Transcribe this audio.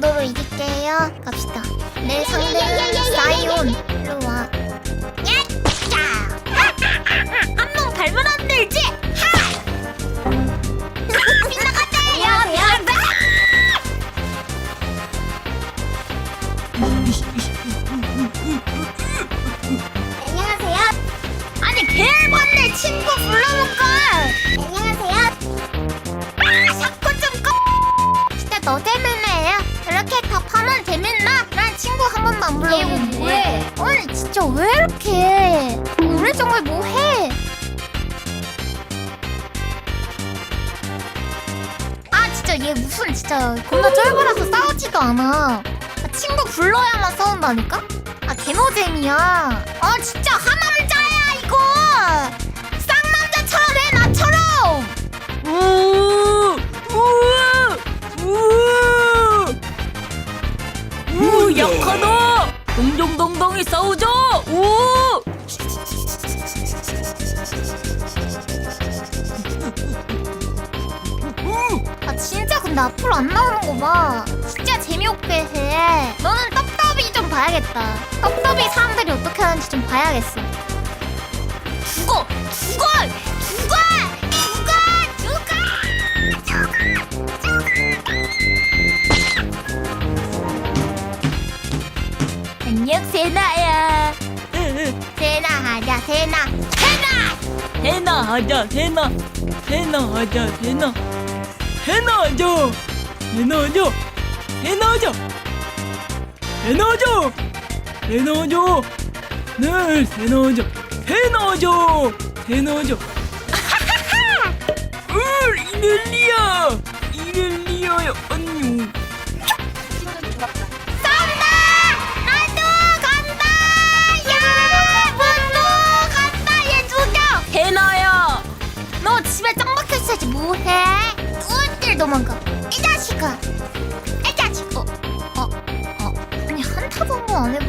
정도로 이길게요. 갑시다. 내 상대는 사이온. 일로 와. 한명 밟으면 안. 하! 빗나갔다. 야, 야, 안녕하세요. 아니 개반내 친구 불러볼까? 안녕하세요. 아 자꾸 좀 꺼. 진짜 너 때문에 진짜 왜 이렇게? 우리 정말 뭐해? 아 진짜 얘 무슨 진짜 겁나 쫄보라서 싸우지도 않아. 아, 친구 불러야만 싸운다니까? 아 개노잼이야. 아 진짜 하 동정동동이 싸우자! 우! 아 진짜 근데 앞으로 안 나오는 거 봐. 진짜 재미없게 해. 너는 떡더비 좀 봐야겠다. 떡더비 사람들이 어떻게 하는지 좀 봐야겠어. 죽어! 죽어! 죽어! 죽어! 죽어! 죽어! 안녕 세나야. 세나 하자 세나. 세나! 해나 하자, 해나! 해나 하자, 해나! 해나 하자! 해나 하자! 해나 하자! 해나 하자! 해나 하자! 네, 해나 하자! 해나 하자! 해나 하자! 울, 이렐리야! 이렐리야야, 안녕! 쏜다! 도망가 이 자식아 이 자식 어? 어? 어? 아니 한타도 한번 안 해보고